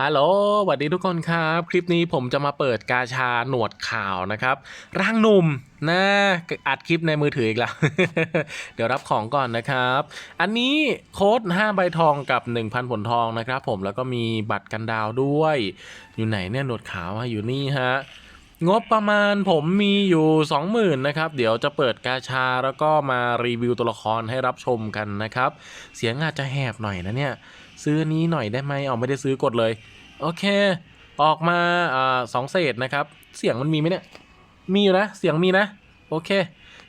ฮัลโหลสวัสดีทุกคนครับ คลิปนี้ผมจะมาเปิดกาชาหนวดข่าวนะครับ ร่างหนุ่มนะอัดคลิปในมือถืออีกแล้ว เดี๋ยวรับของก่อนนะครับ อันนี้โค้ด5ใบทองกับ 1,000 ผลทองนะครับ ผมแล้วก็มีบัตรกันดาวด้วย อยู่ไหนเนี่ยหนวดขาวอะอยู่นี่ฮะงบประมาณผมมีอยู่ 20,000นะครับ เดี๋ยวจะเปิดกาชาแล้วก็มารีวิวตัวละครให้รับชมกันนะครับ เสียงอาจจะแหบหน่อยนะเนี่ย ซื้อนี้หน่อยได้ไหมเอาไม่ได้ซื้อกดเลย โอเค ออกมาอ่าสองเศษนะครับ เสียงมันมีไหมเนี่ย มีอยู่นะเสียงมีนะ โอเค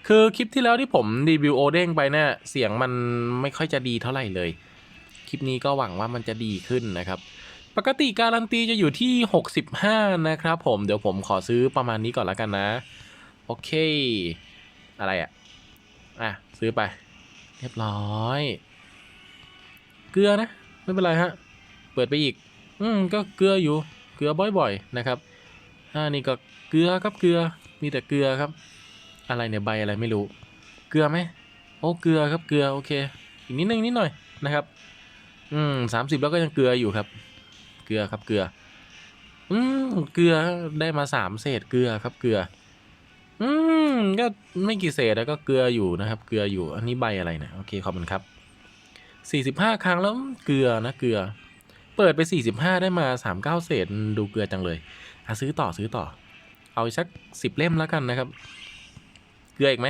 คือคลิปที่แล้วที่ผมรีวิวโอเด้งไปเนี่ยเสียงมันไม่ค่อยจะดีเท่าไหร่เลย คลิปนี้ก็หวังว่ามันจะดีขึ้นนะครับปกติการันตีจะอยู่ที่ 65 นะครับผม เดี๋ยวผมขอซื้อประมาณนี้ก่อนแล้วกันนะ โอเค อะไรอะ่ะ อะ ซื้อไป เรียบร้อย เกลือนะ ไม่เป็นไรฮะ เปิดไปอีก อืมก็เกลืออยู่ เกลือบ่อยๆนะครับ อ่านี่ก็เกลือครับเกลือ มีแต่เกลือครับ อะไรเนี่ยใบอะไรไม่รู้ เกลือไหมโอ้เกลือครับเกลือโอเค อีกนิดนึงนิดหน่อยนะครับ อืมสามสิบแล้วก็ยังเกลืออยู่ครับ เกลือครับเกลือ อืมเกลือได้มาสามเศษเกลือครับเกลือ อืมก็ไม่กี่เศษแล้วก็เกลืออยู่นะครับ เกลืออยู่ อันนี้ใบอะไรนะโอเคขอบคุณครับ สี่สิบห้าครั้งแล้วเกลือนะเกลือ เปิดไปสี่สิบห้าได้มาสามเก้าเศษดูเกลือจังเลยอะซื้อต่อซื้อต่อ เอาสักสิบเล่มแล้วกันนะครับ เกลืออีกไหม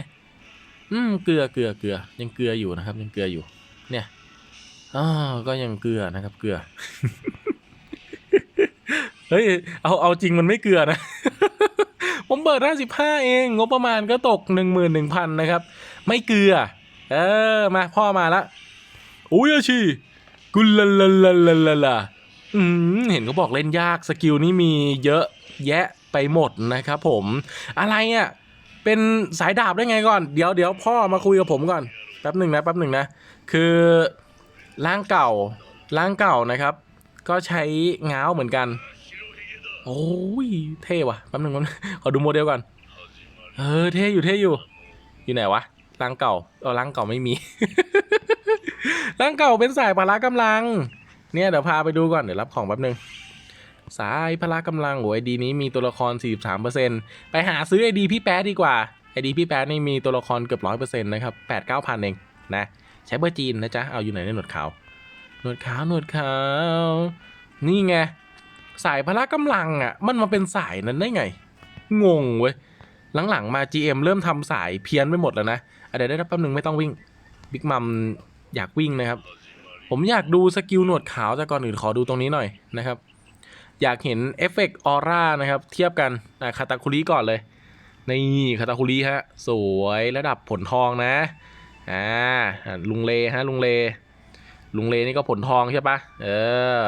อืมเกลือเกลือเกลือ ยังเกลืออยู่นะครับ ยังเกลืออยู่ เนี่ยอ๋อก็ยังเกลือนะครับ เกลือ เฮ้ยเอาเอาจริงมันไม่เกลือนะผมเปิดห้าสิบห้าเอง งบประมาณก็ตกหนึ่งหมื่นหนึ่งพันนะครับ ไม่เกลือ เออ มาพ่อมาละ โอ้ยอาชีกุลลาลาลาลาลาลาอืมเห็นเขาบอกเล่นยากสกิลนี่มีเยอะแยะไปหมดนะครับผม อะไรอะเป็นสายดาบได้ไงก่อน เดี๋ยวเดี๋ยวพ่อมาคุยกับผมก่อนแป๊บหนึ่งนะแป๊บหนึ่งนะ คือร่างเก่าร่างเก่านะครับ ก็ใช้ง้าวเหมือนกัน โอ้ยเท่ว่ะแป๊บหนึ่งแป๊บนึงขอดูโมเดลก่อนเออเท่อยู่เท่อยู่ อยู่ไหนวะร่างเก่าเออร่างเก่าไม่มี ร่างเก่าเป็นสายพละกำลัง เนี่ยเดี๋ยวพาไปดูก่อนเดี๋ยวรับของแป๊บนึง สายพละกำลังโอ้ยดีนี้มีตัวละคร 43%ไปหาซื้อไอดีพี่แป๊ดดีกว่าไอดีพี่แป๊ดนี่มีตัวละครเกือบ100%นต์นะครับ8 9 0 0 0เองนะใช้เบอร์จีนนะจ๊ะเอาอยู่ไหนในหนวดขาวหนวดขาวหนวดขาว นี่ไงสายพละกำลังอะ มันมาเป็นสายนั้นได้ไง งงเว้ยหลังๆมา GM เริ่มทำสายเพี้ยนไปหมดแล้วนะเดี๋ยวได้รับแป๊บนึงไม่ต้องวิ่งบิ๊กมัม อยากวิ่งนะครับ ผมอยากดูสกิลหนวดขาวแต่ก่อนอื่นขอดูตรงนี้หน่อยนะครับ อยากเห็นเอฟเฟกต์ออร่านะครับ เทียบกันอะคาตาคุริก่อนเลยนี่คาตาคุริฮะ สวยระดับผลทองนะอ่าลุงเลฮะลุงเลลุงเลนี่ก็ผลทองใช่ปะเออ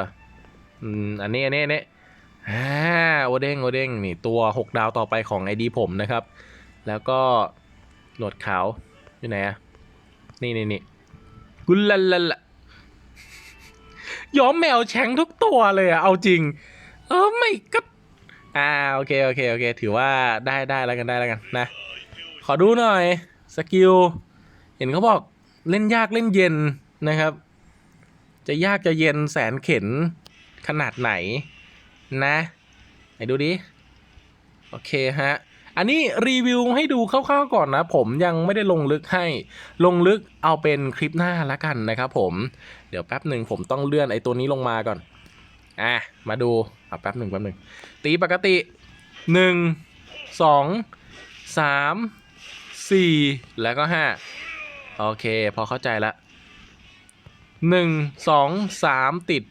อันนี้อันนี้อันนี้อ่าโอเด้งโอเด้งนี่ตัว 6 ดาวต่อไปของไอดีผมนะครับ แล้วก็หนวดขาวอยู่ไหนอะนี่นี่นี่ กุลลาลาลาย้อมแมวแช้งทุกตัวเลยอะเอาจริง เออไม่ก็อ่าโอเคโอเคโอเค ถือว่าได้ได้แล้วกันได้แล้วกันนะ ขอดูหน่อยสกิลเห็นเขาบอกเล่นยากเล่นเย็นนะครับ จะยากจะเย็นแสนเข็นขนาดไหนนะ ไหนดูดิ โอเคฮะ อันนี้รีวิวให้ดูคร่าวๆก่อนนะ ผมยังไม่ได้ลงลึกให้ลงลึกเอาเป็นคลิปหน้าละกันนะครับผมเดี๋ยวแป๊บหนึ่งผมต้องเลื่อนไอ้ตัวนี้ลงมาก่อนอะมาดูเอาแป๊บหนึ่งแป๊บหนึ่งตีปกติหนึ่งสองสามสี่แล้วก็ห้าโอเค พอเข้าใจละหนึ่งสองสามติด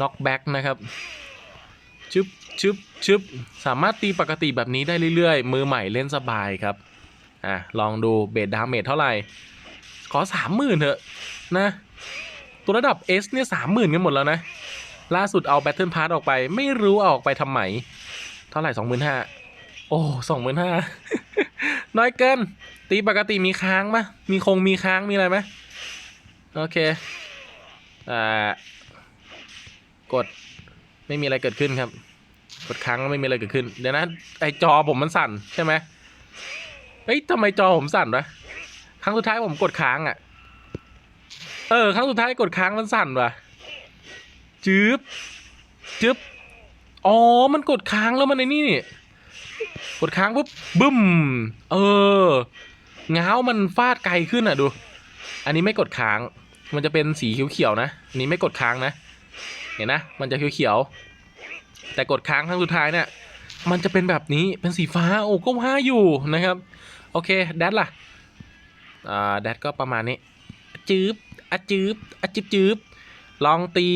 น็อกแบ็กนะครับชึบชึบ ชึบสามารถตีปกติแบบนี้ได้เรื่อยๆ มือใหม่เล่นสบายครับ อะ ลองดูเบสดาเมจเท่าไหร่ ขอสามหมื่นเถอะนะ ตัวระดับ S เนี่ยสามหมื่นกันหมดแล้วนะ ล่าสุดเอา Battle Pass ออกไป ไม่รู้เอาออกไปทำไม เท่าไหร่สองหมื่นห้าโอ้สองหมื่นห้าน้อยเกิน ตีปกติมีค้างปะมีคงมีค้างมีอะไรไหมโอเค อ่า กดไม่มีอะไรเกิดขึ้นครับ กดค้างแล้วไม่มีอะไรเกิดขึ้น เดี๋ยวนะไอจอผมมันสั่นใช่ไหมเฮ้ยทำไมจอผมสั่นวะครั้งสุดท้ายผมกดค้างอะ เออ ครั้งสุดท้ายกดค้างมันสั่นวะจืบจึ๊บอ๋อ มันกดค้างแล้วมันในนี่นี่ กดค้างปุ๊บบึ้ม เออง้าวมันฟาดไกลขึ้นอะดู อันนี้ไม่กดค้าง มันจะเป็นสีเขียวๆนะ อันนี้ไม่กดค้างนะ เห็นนะ มันจะเขียวๆ แต่กดค้างครั้งสุดท้ายเนี่ยมันจะเป็นแบบนี้เป็นสีฟ้าโอ้ก็ว่าอยู่นะครับ โอเคแดดล่ะอ่าแดดก็ประมาณนี้จืบอะจืบอะจืบจืบลองตี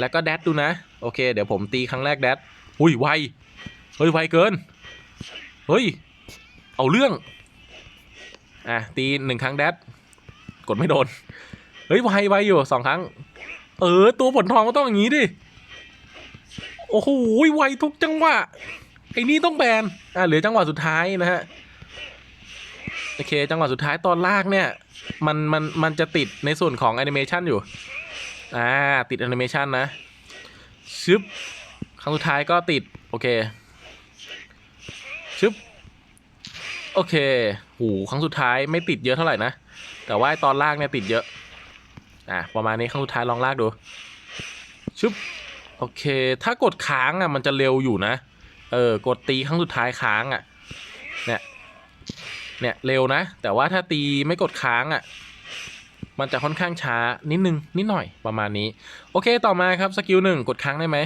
แล้วก็แดดดูนะ โอเค เดี๋ยวผมตีครั้งแรกแดดอุ้ยไวเฮ้ยไวเกินเฮ้ยเอาเรื่องอะตีหนึ่งครั้งแดดกดไม่โดนเฮ้ยไวไวอยู่สองครั้ง เออ ตัวผลทองก็ต้องอย่างนี้ดิ โอ้โหไวทุกจังหวะไอ้นี่ต้องแบนอะเหลือจังหวะสุดท้ายนะฮะโอเค จังหวะสุดท้ายตอนลากเนี่ย มันมันมันจะติดในส่วนของแอนิเมชันอยู่ อ่า ติดแอนิเมชันนะชึบครั้งสุดท้ายก็ติด โอเคชึบโอเคหูครั้งสุดท้ายไม่ติดเยอะเท่าไหร่นะ แต่ว่าตอนลากเนี่ยติดเยอะ อะประมาณนี้ครั้งสุดท้ายลองลากดูชึบ โอเค ถ้ากดค้างอะมันจะเร็วอยู่นะ เออกดตีครั้งสุดท้ายค้างอะ เนี่ย เนี่ยเร็วนะ แต่ว่าถ้าตีไม่กดค้างอะ มันจะค่อนข้างช้านิดนึงนิดหน่อยประมาณนี้ โอเคต่อมาครับสกิลหนึ่งกดค้างได้ไหม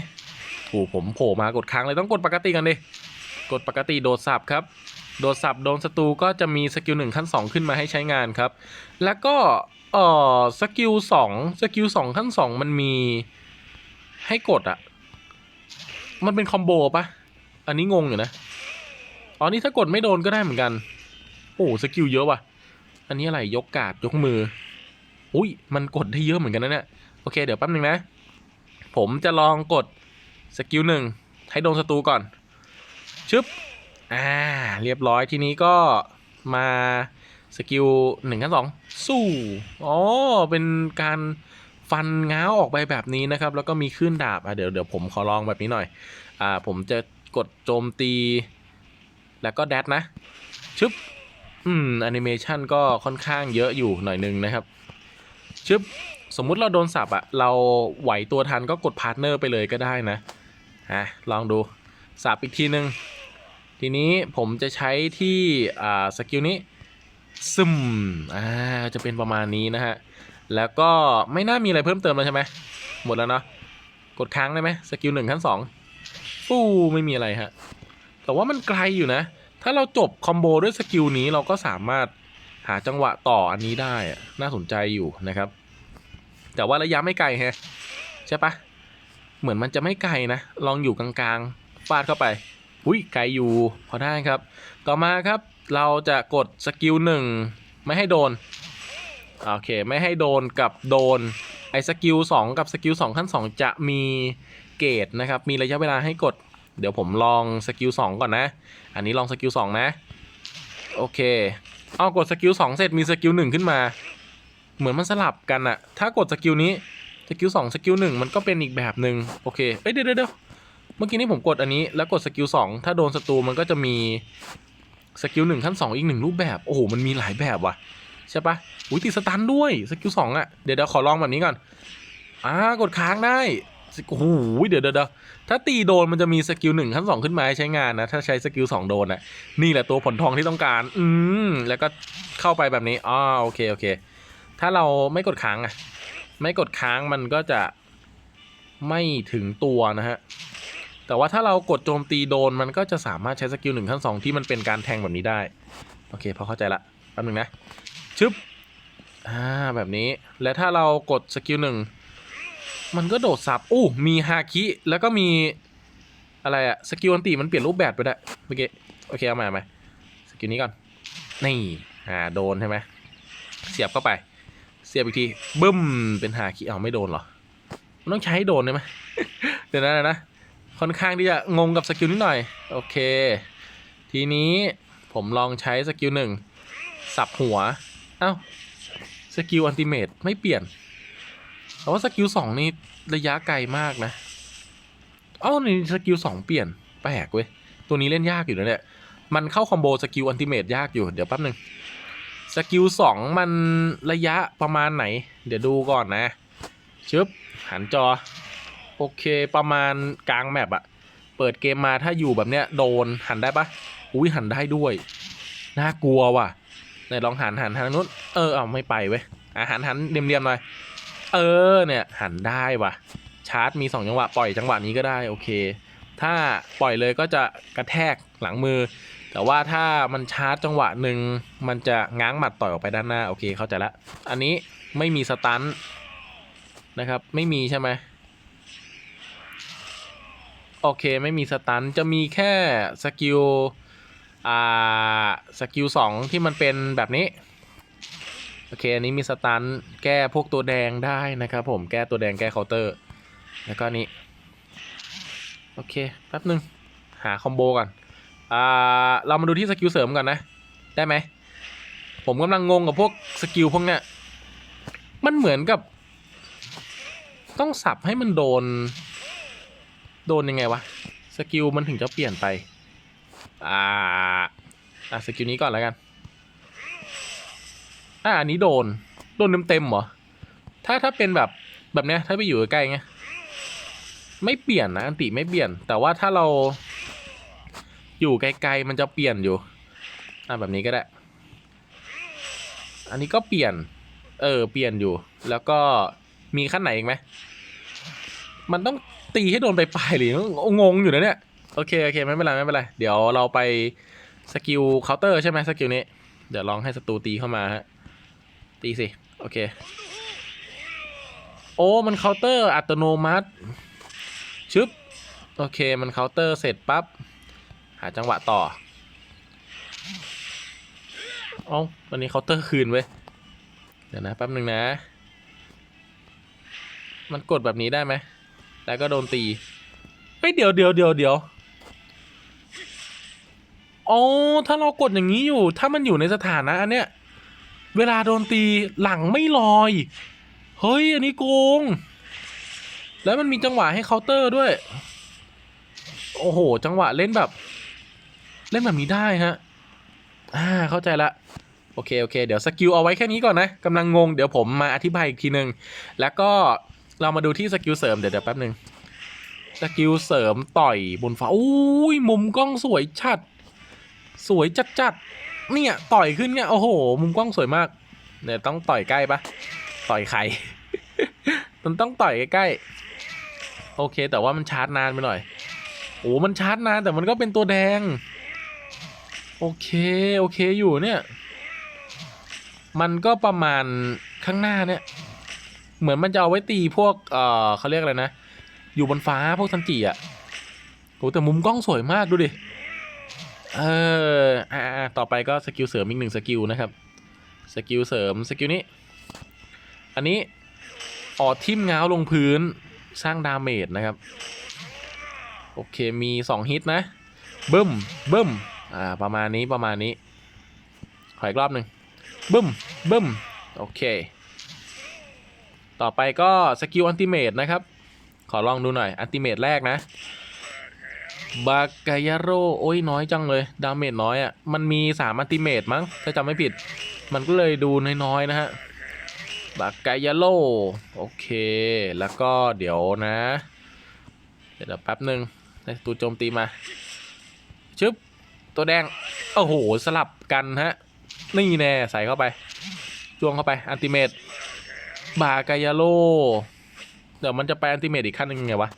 โอ้ผมโผล่มากดค้างเลยต้องกดปกติกันดิกดปกติโดดสับครับ โดดสับโดนศัตรูก็จะมีสกิลหนึ่งขั้นสองขึ้นมาให้ใช้งานครับ แล้วก็เอ่อสกิลสองสกิลสองขั้นสองมันมี ให้กดอะมันเป็นคอมโบปะอันนี้งงอยู่นะ อ๋อนี่ถ้ากดไม่โดนก็ได้เหมือนกัน โอ้สกิลเยอะว่ะ อันนี้อะไรยกกาดยกมือ อุ้ยมันกดได้เยอะเหมือนกันนะเนี่ยโอเคเดี๋ยวแป๊บนึงนะ ผมจะลองกดสกิลหนึ่งให้โดนศัตรูก่อน ชึบ อ่า เรียบร้อยทีนี้ก็มาสกิลหนึ่งขั้นสองสู้ อ๋อ เป็นการ ฟันง้าวออกไปแบบนี้นะครับ แล้วก็มีขึ้นดาบอะเดี๋ยวเดี๋ยวผมขอลองแบบนี้หน่อย อ่า ผมจะกดโจมตี แล้วก็แดดนะ ชึบ อืมแอนิเมชันก็ค่อนข้างเยอะอยู่หน่อยนึงนะครับ ชึบ สมมุติเราโดนสับอะเราไหวตัวทันก็กดพาร์ทเนอร์ไปเลยก็ได้นะฮะลองดู สับอีกทีนึง ทีนี้ผมจะใช้ที่ อ่า สกิลนี้ ซึม อ่า จะเป็นประมาณนี้นะฮะ แล้วก็ไม่น่ามีอะไรเพิ่มเติมแล้วใช่ไหมหมดแล้วเนาะกดค้างได้ไหมสกิลหนึ่งขั้นสองฟู้ไม่มีอะไรฮะ แต่ว่ามันไกลอยู่นะ ถ้าเราจบคอมโบด้วยสกิลนี้เราก็สามารถหาจังหวะต่ออันนี้ได้อะน่าสนใจอยู่นะครับ แต่ว่าระยะไม่ไกลฮะใช่ปะเหมือนมันจะไม่ไกลนะ ลองอยู่กลางๆฟาดเข้าไปอุ้ยไกลอยู่พอได้ครับ ต่อมาครับเราจะกดสกิลหนึ่งไม่ให้โดน โอเค ไม่ให้โดนกับโดน ไอ้สกิลสองกับสกิลสองขั้นสองจะมีเกตนะครับ มีระยะเวลาให้กด เดี๋ยวผมลองสกิลสองก่อนนะ อันนี้ลองสกิลสองนะ โอเค เอากดสกิลสองเสร็จมีสกิลหนึ่งขึ้นมา เหมือนมันสลับกันอะถ้ากดสกิลนี้สกิลสองสกิลหนึ่งมันก็เป็นอีกแบบหนึ่งโอเค เอ้ยเดี๋ยวเดี๋ยวเดี๋ยวเมื่อกี้นี้ผมกดอันนี้แล้วกดสกิลสองถ้าโดนศัตรูมันก็จะมีสกิลหนึ่งขั้นสองอีกหนึ่งรูปแบบ โอ้โห มันมีหลายแบบว่ะ ใช่ปะอุ้ยติดสตันด้วยสกิลสองอะเดี๋ยวเดี๋ยวขอลองแบบนี้ก่อนอ่ากดค้างได้โอ้โหเดี๋ยวเดี๋ยวเดี๋ยวถ้าตีโดนมันจะมีสกิลหนึ่งขั้นสองขึ้นมาให้ใช้งานนะ ถ้าใช้สกิลสองโดนอะนี่แหละตัวผลทองที่ต้องการ อืม แล้วก็เข้าไปแบบนี้อ๋อโอเคโอเค ถ้าเราไม่กดค้างอะไม่กดค้างมันก็จะไม่ถึงตัวนะฮะ แต่ว่าถ้าเรากดโจมตีโดนมันก็จะสามารถใช้สกิลหนึ่งขั้นสองที่มันเป็นการแทงแบบนี้ได้ โอเคพอเข้าใจละแป๊บนึงนะ ชึบอ่าแบบนี้และถ้าเรากดสกิลหนึ่งมันก็โดดสับอู้มีฮาคิแล้วก็มีอะไรอะสกิลอันตีมันเปลี่ยนรูปแบบไปได้เมื่อกี้โอเคเอาใหม่เอาใหมสกิลนี้ก่อนนี่อ่าโดนใช่ไหมเสียบเข้าไป เสียบอีกทีบึ้มเป็นฮาคิเอาไม่โดนเหรอมันต้องใช้ให้โดนได้ไหมเดี๋ยวนะนะค่อนข้างที่จะงงกับสกิลนิดหน่อยโอเค ทีนี้ผมลองใช้สกิลหนึ่งสับหัว เอ้าสกิลอันติเมตไม่เปลี่ยนแต่ว่าสกิลสองนี่ระยะไกลมากนะเอ้านี่สกิลสองเปลี่ยนแปลกเว้ย ตัวนี้เล่นยากอยู่นะเนี่ย มันเข้าคอมโบสกิลอันติเมตยากอยู่ เดี๋ยวแป๊บหนึ่งสกิลสองมันระยะประมาณไหน เดี๋ยวดูก่อนนะ ชึบ หันจอ โอเคประมาณกลางแมปอะเปิดเกมมาถ้าอยู่แบบเนี้ยโดนหันได้ปะอุ้ยหันได้ด้วย น่ากลัวว่ะ ไหนลองหันหันทางนู้น เออเอาไม่ไปเว้ยอะหันหันเรียมๆหน่อย เออเนี่ยหันได้ว่ะ ชาร์จมีสองจังหวะปล่อยจังหวะนี้ก็ได้โอเค ถ้าปล่อยเลยก็จะกระแทกหลังมือ แต่ว่าถ้ามันชาร์จจังหวะหนึ่งมันจะง้างหมัดต่อยออกไปด้านหน้าโอเคเข้าใจละ อันนี้ไม่มีสตันนะครับ ไม่มีใช่ไหมโอเคไม่มีสตันจะมีแค่สกิล อ่าสกิลสองที่มันเป็นแบบนี้ โอเค อันนี้มีสตันแก้พวกตัวแดงได้นะครับผมแก้ตัวแดงแก้เคาน์เตอร์ แล้วก็นี้โอเคแป๊บหนึ่งหาคอมโบก่อนอ่าเรามาดูที่สกิลเสริมก่อนนะ ได้ไหม ผมกำลังงงกับพวกสกิลพวกเนี้ยมันเหมือนกับ ต้องสับให้มันโดน โดนยังไงวะ สกิลมันถึงจะเปลี่ยนไป อ่าอะสกิลนี้ก่อนแล้วกัน อ่าอันนี้โดน โดนเต็มๆเหรอ ถ้าถ้าเป็นแบบแบบเนี้ย ถ้าไปอยู่ใกล้เงี้ย ไม่เปลี่ยนนะอันติไม่เปลี่ยน แต่ว่าถ้าเราอยู่ไกลๆมันจะเปลี่ยนอยู่ อะแบบนี้ก็ได้ อันนี้ก็เปลี่ยน เออ เปลี่ยนอยู่ แล้วก็มีขั้นไหนอีกไหม มันต้องตีให้โดนไปปลายหรืองงอยู่นะเนี่ย โอเคโอเคไม่เป็นไรไม่เป็นไร เดี๋ยวเราไปสกิลเคาน์เตอร์ใช่ไหมสกิลนี้ เดี๋ยวลองให้ศัตรูตีเข้ามาฮะตีสิ โอเค โอ้มันเคาน์เตอร์อัตโนมัติชึบโอเคมันเคาน์เตอร์เสร็จปั๊บหาจังหวะต่อเอ้าวันนี้เคาน์เตอร์คืนเว้ยเดี๋ยวนะแป๊บหนึ่งนะ มันกดแบบนี้ได้ไหมแล้วก็โดนตีเฮ้ยเดี๋ยวเดี๋ยวเดี๋ยวเดี๋ยว อ๋อถ้าเรากดอย่างนี้อยู่ ถ้ามันอยู่ในสถานะอันเนี้ย เวลาโดนตีหลังไม่ลอย เฮ้ย อันนี้โกง แล้วมันมีจังหวะให้เคาน์เตอร์ด้วย โอ้โห จังหวะเล่นแบบ เล่นแบบนี้ได้ฮะ อ่า เข้าใจละโอเค โอเค เดี๋ยวสกิลเอาไว้แค่นี้ก่อนนะกำลังงง เดี๋ยวผมมาอธิบายอีกทีหนึ่งแล้วก็เรามาดูที่สกิลเสริม เดี๋ยวเดี๋ยวแป๊บหนึ่งสกิลเสริมต่อยบนฟ้าอุ้ยมุมกล้องสวยชัด สวยจัดจัดๆเนี่ย ต่อยขึ้นเนี่ย โอ้โห มุมกล้องสวยมาก เนี่ยต้องต่อยใกล้ปะต่อยใคร มันต้องต่อยใกล้ๆ โอเค แต่ว่ามันชาร์จนานไปหน่อย โอ้มันชาร์จนานแต่มันก็เป็นตัวแดง โอเค โอเคอยู่เนี่ย มันก็ประมาณข้างหน้าเนี่ย เหมือนมันจะเอาไว้ตีพวก เอ่อเขาเรียกอะไรนะ อยู่บนฟ้าพวกซันจิอะโอ้แต่มุมกล้องสวยมากดูดิ เออ อ่าต่อไปก็สกิลเสริมอีกหนึ่งสกิลนะครับ สกิลเสริมสกิลนี้ อันนี้ออดทิมเงาลงพื้นสร้างดาเมจนะครับ โอเคมีสองฮิตนะ บึ้ม บึ้ม อ่า ประมาณนี้ประมาณนี้ ขออีกรอบหนึ่งบึ้ม บึ้ม โอเค ต่อไปก็สกิลอันติเมตนะครับ ขอลองดูหน่อยอันติเมตแรกนะ บากายาโรโอ้ยน้อยจังเลย ดาเมจน้อยอะ่ะ มันมีสามอันติเมตมั้ง ถ้าจำไม่ผิด มันก็เลยดูน้อยๆนะฮะบากายาโลโอเค แล้วก็เดี๋ยวนะ เดี๋ยวแป๊บหนึ่งให้ตูโจมตีมา ชึบ ตัวแดง โอ้โห สลับกันฮะ นี่แน่ ใส่เข้าไปจ้วงเข้าไป อันติเมตบากายาโลเดี๋ยวมันจะไปอันติเมตอีกขั้นหนึ่งไงวะ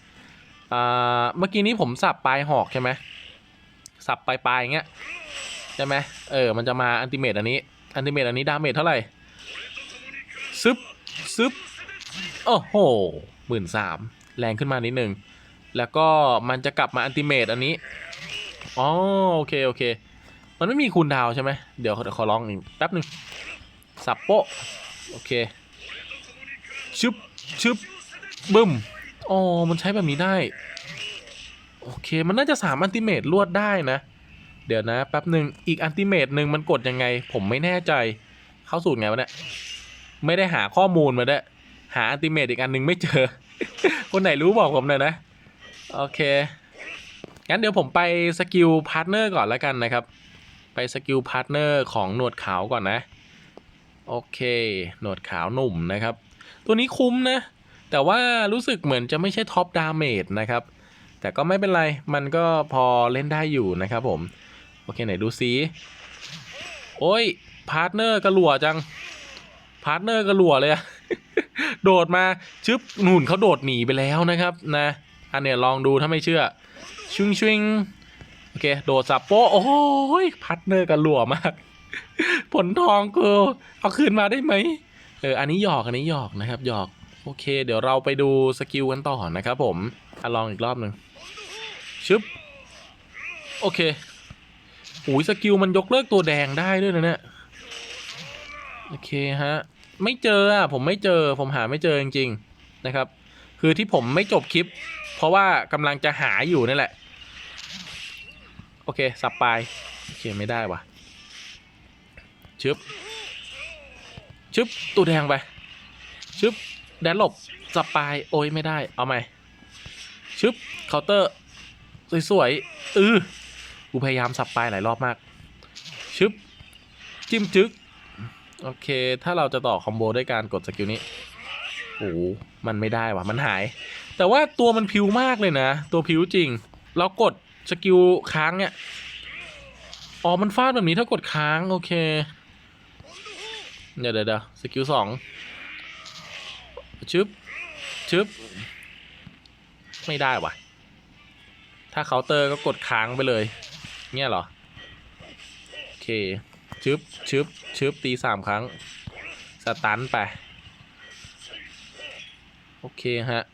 อ่าเมื่อกี้นี้ผมสับปลายหอกใช่ไหมสับปลายปลายอย่างเงี้ยใช่ไหมเออ มันจะมาอันติเมตอันนี้อันติเมตอันนี้ดาเมจเท่าไหร่ซึบซึบโอ้โหหมื่นสามแรงขึ้นมานิดนึง แล้วก็มันจะกลับมาอันติเมตอันนี้อ๋อโอเคโอเค มันไม่มีคูลดาวใช่ไหมเดี๋ยวเดี๋ยวขอลองอีกแป๊บหนึ่งสับโปโอเคชึบชึบบึ้ม อ๋อ มันใช้แบบนี้ได้ โอเค มันน่าจะสามอันติเมตรวดได้นะ เดี๋ยวนะแป๊บหนึ่งอีกอันติเมตหนึ่งมันกดยังไง ผมไม่แน่ใจ เข้าสูตรไงวะเนี่ย ไม่ได้หาข้อมูลมาด้วยหาอันติเมตอีกอันหนึ่งไม่เจอ คนไหนรู้บอกผมหน่อยนะ โอเค งั้นเดี๋ยวผมไปสกิลพาร์ทเนอร์ก่อนแล้วกันนะครับ ไปสกิลพาร์ทเนอร์ของหนวดขาวก่อนนะ โอเค หนวดขาวหนุ่มนะครับ ตัวนี้คุ้มนะ แต่ว่ารู้สึกเหมือนจะไม่ใช่ท็อปดาเมจนะครับ แต่ก็ไม่เป็นไร มันก็พอเล่นได้อยู่นะครับผม โอเคไหนดูซิโอ้ย พาร์ทเนอร์กระหลัวจัง พาร์ทเนอร์กระหลัวเลยอะโดดมาชึบหนุนเขาโดดหนีไปแล้วนะครับนะ อันเนี้ยลองดูถ้าไม่เชื่อชึงชึงโอเค โดดสับโป๊ะโอ้ยพาร์ทเนอร์กระหลัวมาก ผลทองกูเอาคืนมาได้ไหมเอออันนี้หยอกอันนี้หยอกนะครับหยอก โอเค เดี๋ยวเราไปดูสกิลกันต่อนะครับผมอลองอีกรอบหนึ่งชึบ โอเคโอ้ยสกิลมันยกเลิกตัวแดงได้ด้วยนะเนี่ยโอเคฮะ ไม่เจออะผมไม่เจอ ผมหาไม่เจอจริงๆนะครับ คือที่ผมไม่จบคลิป เพราะว่ากำลังจะหาอยู่นี่แหละ โอเค สับปายโอเคไม่ได้วะชึบชึบตัวแดงไปชึบ แดนหลบสับปลายโอ้ยไม่ได้ เอาใหม่ชึบเคาน์เตอร์ สวยๆอือกูพยายามสับปลายหลายรอบมาก ชึบ จิ้มจึ๊กโอเค ถ้าเราจะต่อคอมโบด้วยการกดสกิลนี้ โอ้มันไม่ได้ว่ะ มันหาย แต่ว่าตัวมันพิวมากเลยนะ ตัวพิวจริง เรากดสกิลค้างเนี่ย อ๋อ มันฟาดแบบนี้ถ้ากดค้าง โอเค เดี๋ยวเดี๋ยวเดี๋ยวสกิลสอง ชึบชึบไม่ได้ว่ะ ถ้าเคาน์เตอร์ก็กดค้างไปเลย เนี่ยเหรอ โอเคชึบชึบชึบตีสามครั้ง สตันไป โอเคฮะ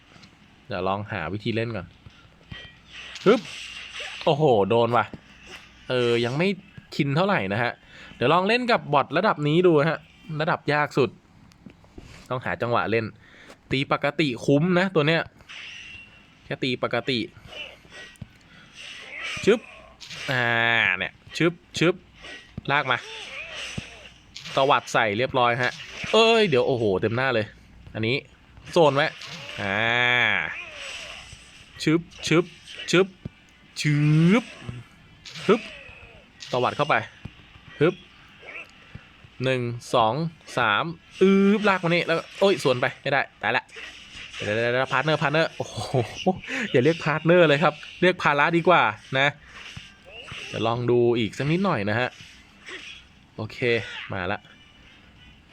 เดี๋ยวลองหาวิธีเล่นก่อนฮึบโอ้โห โดนว่ะ เออ ยังไม่ชินเท่าไหร่นะฮะ เดี๋ยวลองเล่นกับบอทระดับนี้ดูฮะ ระดับยากสุด ต้องหาจังหวะเล่น ตีปกติคุ้มนะตัวเนี้ย แค่ตีปกติ ชึบ อ่า เนี่ย ชึบชึบลากมา ตวัดใส่เรียบร้อยฮะ เอ้ย เดี๋ยวโอ้โห เต็มหน้าเลย อันนี้ โซนไว้ อ่า ชึบชึบชึบชึบฮึบตวัดเข้าไป ฮึบ หนึ่งสองสามอืบลากมานี่แล้วโอ้ยสวนไปไม่ได้ตายละเดี๋ยวเดี๋ยวเดี๋ยวพาร์ทเนอร์พาร์ทเนอร์โอ้โหอย่าเรียกพาร์ทเนอร์เลยครับ เรียกภาระดีกว่านะเดี๋ยวลองดูอีกสักนิดหน่อยนะฮะ โอเคมาละ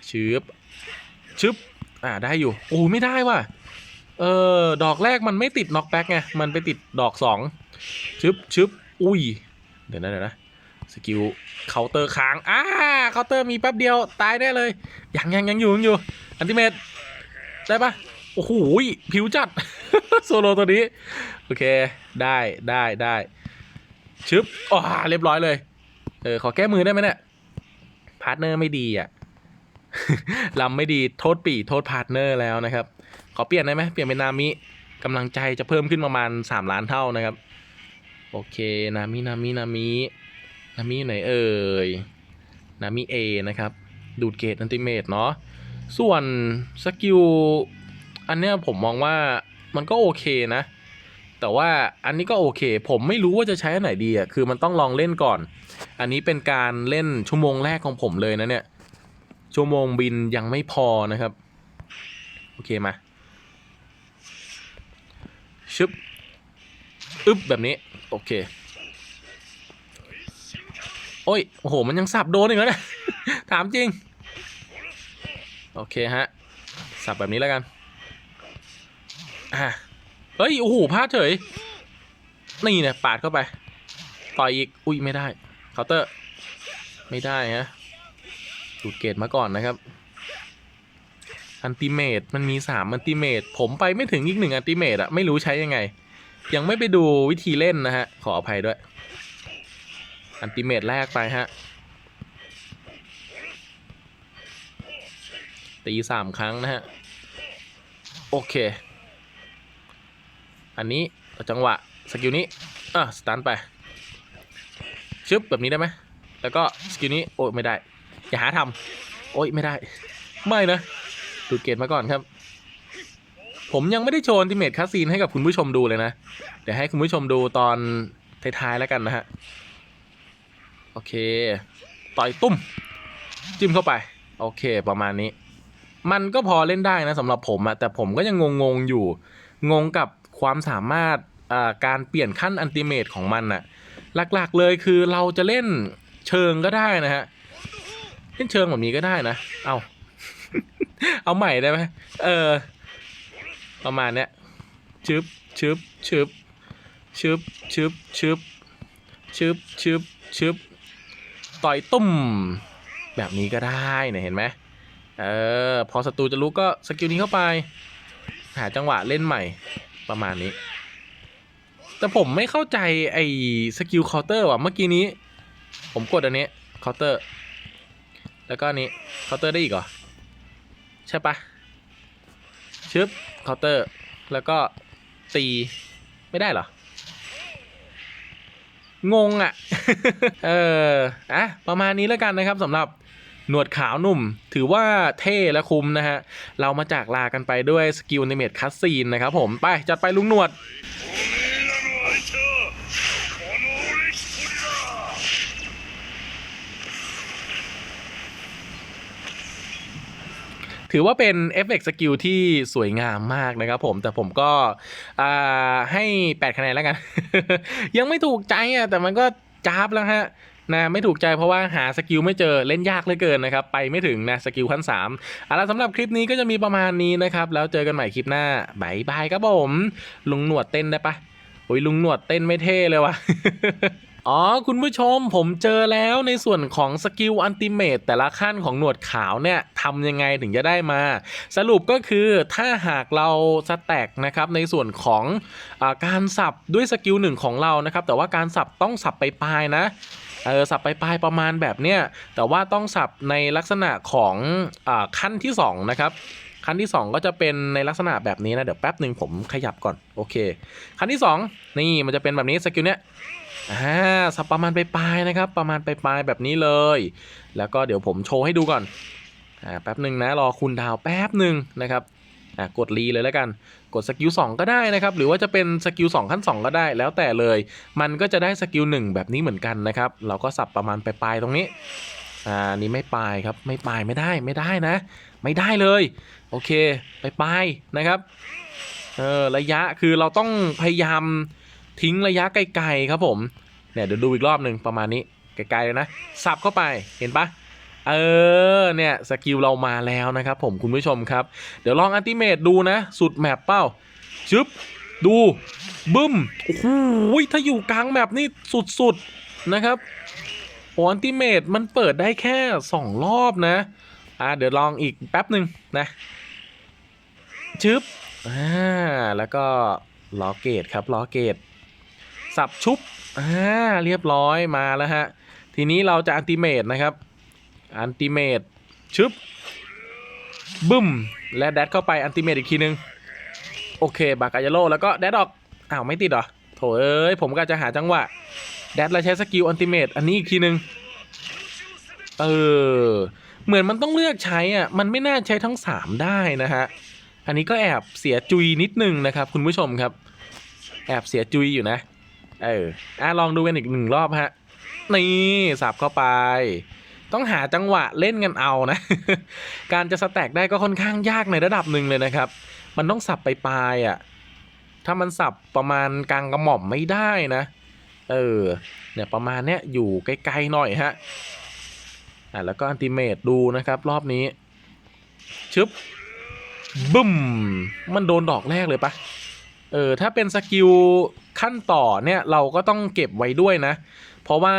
ชึบชึบอ่าได้อยู่โอ้ไม่ได้ว่ะเออดอกแรกมันไม่ติดน็อกแบ็กไงมันไปติดดอกสองชึบชึบอุ้ยเดี๋ยวนะเดี๋ยวนะ สกิลเคาน์เตอร์ค้างอ่าเคาน์เตอร์มีแป๊บเดียวตายได้เลยยังยังยังอยู่ยังอยู่อันติเมตได้ปะโอ้โหผิวจัดโซโลตัวนี้ โอเคได้ได้ได้ชึบอ๋อเรียบร้อยเลย เออ ขอแก้มือได้ไหมเนี่ยพาร์ทเนอร์ไม่ดีอะลำไม่ดีโทษปีโทษพาร์ทเนอร์แล้วนะครับ ขอเปลี่ยนได้ไหมเปลี่ยนเป็นนามิกำลังใจจะเพิ่มขึ้นประมาณ 3 ล้านเท่านะครับ โอเค นามินามินามิ นามิอยู่ไหนเอ่ยนามิเอนะครับ ดูดเกตอันติเมตเนาะส่วนสกิลอันเนี้ยผมมองว่ามันก็โอเคนะ แต่ว่าอันนี้ก็โอเค ผมไม่รู้ว่าจะใช้อันไหนดีอะคือมันต้องลองเล่นก่อน อันนี้เป็นการเล่นชั่วโมงแรกของผมเลยนะเนี่ย ชั่วโมงบินยังไม่พอนะครับ โอเคมาชึบอึบแบบนี้ โอเค อ้ย โอ้โห มันยังสับโดนอีกแล้วเนี่ยถามจริง โอเคฮะ สับแบบนี้แล้วกัน อะเฮ้ย โอ้โหพลาดเฉย นี่เนี่ยปาดเข้าไป ต่อยอีก อุ้ย ไม่ได้ เคาน์เตอร์ ไม่ได้ฮะดูดเกตมาก่อนนะครับ อันติเมตมันมีสามอันติเมตผมไปไม่ถึงอีกหนึ่งอันติเมตอะไม่รู้ใช้ยังไง ยังไม่ไปดูวิธีเล่นนะฮะ ขออภัยด้วย อันติเมตแรกไปฮะ ตีสามครั้งนะฮะ โอเค อันนี้จังหวะ สกิลนี้ อะ สตันไป ชึบ แบบนี้ได้ไหม แล้วก็สกิลนี้ โอ้ยไม่ได้ อย่าหาทำโอ้ยไม่ได้ ไม่นะ ดูเกตมาก่อนครับผมยังไม่ได้โชว์ติเมตคัสซีนให้กับคุณผู้ชมดูเลยนะ เดี๋ยวให้คุณผู้ชมดูตอนท้ายๆแล้วกันนะฮะ เค ต่อยตุ้ม จิ้มเข้าไป โอเค ประมาณนี้ มันก็พอเล่นได้นะสำหรับผมอะแต่ผมก็ยังงงๆอยู่ งงกับความสามารถการเปลี่ยนขั้นอันติเมตของมันอะหลักๆเลยคือเราจะเล่นเชิงก็ได้นะฮะ เล่นเชิงแบบนี้ก็ได้นะ เอา เอาใหม่ได้ไหมเออ ประมาณเนี้ยชึบชึบชึบชึบชึบชึบชึบชึบชึบ ต่อยตุ่มแบบนี้ก็ได้เนี่ยเห็นไหมเออพอศัตรูจะรู้ก็สกิลนี้เข้าไป หาจังหวะเล่นใหม่ประมาณนี้ แต่ผมไม่เข้าใจไอ้สกิลเคาน์เตอร์ว่ะเมื่อกี้นี้ ผมกดอันนี้เคาน์เตอร์ แล้วก็นนี้เคาน์เตอร์ได้อีกเหรอ ใช่ปะชึบเคาน์เตอร์ แล้วก็ตีไม่ได้เหรอ งงอะ่ะ เอออะประมาณนี้แล้วกันนะครับสำหรับหนวดขาวหนุ่ม ถือว่าเท่และคุ้มนะฮะ เรามาจากลากันไปด้วยสกิลในเมดคัสซีนนะครับผม ไป จัดไปลุงหนวด ถือว่าเป็นเอฟเฟกต์สกิลที่สวยงามมากนะครับผมแต่ผมก็ให้ 8 คะแนนแล้วกัน ยังไม่ถูกใจอะแต่มันก็จ้าบแล้วฮะนะไม่ถูกใจเพราะว่าหาสกิลไม่เจอเล่นยากเหลือเกินนะครับ ไปไม่ถึงนะสกิลขั้น3เอาละสำหรับคลิปนี้ก็จะมีประมาณนี้นะครับ แล้วเจอกันใหม่คลิปหน้าบายบายครับผม ลุงหนวดเต้นได้ปะโอ้ยลุงหนวดเต้นไม่เท่เลยว่ะ อ๋อ คุณผู้ชมผมเจอแล้วในส่วนของสกิลอันติเมตแต่ละขั้นของหนวดขาวเนี่ยทำยังไงถึงจะได้มา สรุปก็คือถ้าหากเราสแต็กนะครับในส่วนของอาการสับด้วยสกิลหนึ่งของเรานะครับ แต่ว่าการสับต้องสับไปปลายนะเออสับไปปลายประมาณแบบเนี้ยแต่ว่าต้องสับในลักษณะของอขั้นที่สองนะครับขั้นที่สองก็จะเป็นในลักษณะแบบนี้นะ เดี๋ยวแป๊บหนึ่งผมขยับก่อน โอเค ขั้นที่สองนี่มันจะเป็นแบบนี้สกิลเนี้ย อ่าสับประมาณปลายๆนะครับ ประมาณปลายๆแบบนี้เลย แล้วก็เดี๋ยวผมโชว์ให้ดูก่อนอ่าแป๊บหนึ่งนะรอคุณดาวแป๊บหนึ่งนะครับอ่ากดรีเลยแล้วกันกดสกิล2ก็ได้นะครับ หรือว่าจะเป็นสกิล2ขั้น 2 ก็ได้แล้วแต่เลย มันก็จะได้สกิล1แบบนี้เหมือนกันนะครับ เราก็สับประมาณปลายๆตรงนี้อ่านี่ไม่ปลายครับไม่ปลายไม่ได้ไม่ได้นะ ไม่ได้เลย โอเคไปปลายนะครับเออระยะคือเราต้องพยายาม ทิ้งระยะไกลๆครับผมเนี่ยเดี๋ยวดูอีกรอบหนึ่งประมาณนี้ไกลๆเลยนะสับเข้าไปเห็นปะเออเนี่ยสกิลเรามาแล้วนะครับผมคุณผู้ชมครับ เดี๋ยวลองอัติเมตดูนะ สุดแมปเป้าชึบดูบึ้มโอ้โหถ้าอยู่กลางแมปนี่สุดๆนะครับโอ้อัลติเมตมันเปิดได้แค่ 2 รอบนะอ่าเดี๋ยวลองอีกแป๊บหนึ่งนะชึบอ่าแล้วก็ล้อเกตครับล้อเกต สับชุบอ่าเรียบร้อยมาแล้วฮะ ทีนี้เราจะอันติเมตนะครับ อันติเมตชุบบึ้ม และแดดเข้าไปอันติเมตอีกทีนึง โอเค บากายาโลแล้วก็แดดออกอ้าวไม่ติดหรอโถเอ้ย ผมก็จะหาจังหวะแดดแล้วใช้สกิลอันติเมตอันนี้อีกทีนึง เออ เหมือนมันต้องเลือกใช้อะ มันไม่น่าใช้ทั้ง 3 ได้นะฮะ อันนี้ก็แอบเสียจุยนิดนึงนะครับ คุณผู้ชมครับ แอบเสียจุยอยู่นะ เอออะลองดูกันอีกหนึ่งรอบฮะ นี่สับเข้าไป ต้องหาจังหวะเล่นกันเอานะ การจะสแต็กได้ก็ค่อนข้างยากในระดับหนึ่งเลยนะครับ มันต้องสับไปปลายอะ ถ้ามันสับประมาณกลางกระหม่อมไม่ได้นะ เออ เนี่ยประมาณเนี้ยอยู่ไกลๆหน่อยฮะ อะแล้วก็อันติเมตดูนะครับรอบนี้ ชึบบึ้ม มันโดนดอกแรกเลยปะเออ ถ้าเป็นสกิล ขั้นต่อเนี่ยเราก็ต้องเก็บไว้ด้วยนะ เพราะว่า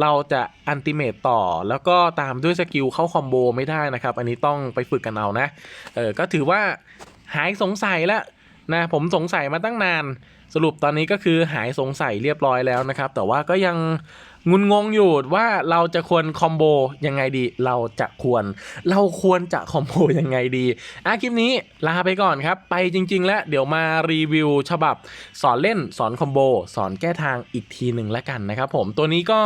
เราจะอันติเมตต่อแล้วก็ตามด้วยสกิลเข้าคอมโบไม่ได้นะครับ อันนี้ต้องไปฝึกกันเอานะ เออก็ถือว่าหายสงสัยแล้วนะผมสงสัยมาตั้งนาน สรุปตอนนี้ก็คือหายสงสัยเรียบร้อยแล้วนะครับ แต่ว่าก็ยัง งุนงงอยู่ว่าเราจะควรคอมโบยังไงดี เราจะควร เราควรจะคอมโบยังไงดีอะคลิปนี้ลาไปก่อนครับ ไปจริง ๆ แล้วเดี๋ยวมารีวิวฉบับ สอนเล่นสอนคอมโบสอนแก้ทางอีกทีหนึ่งแล้วกันนะครับผมตัวนี้ก็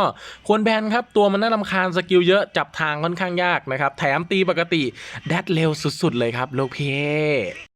ควรแบนครับตัวมันน่ารำคาญสกิลเยอะจับทางค่อนข้างยากนะครับแถมตีปกติแดดเร็วสุด ๆ เลยครับโลกเพ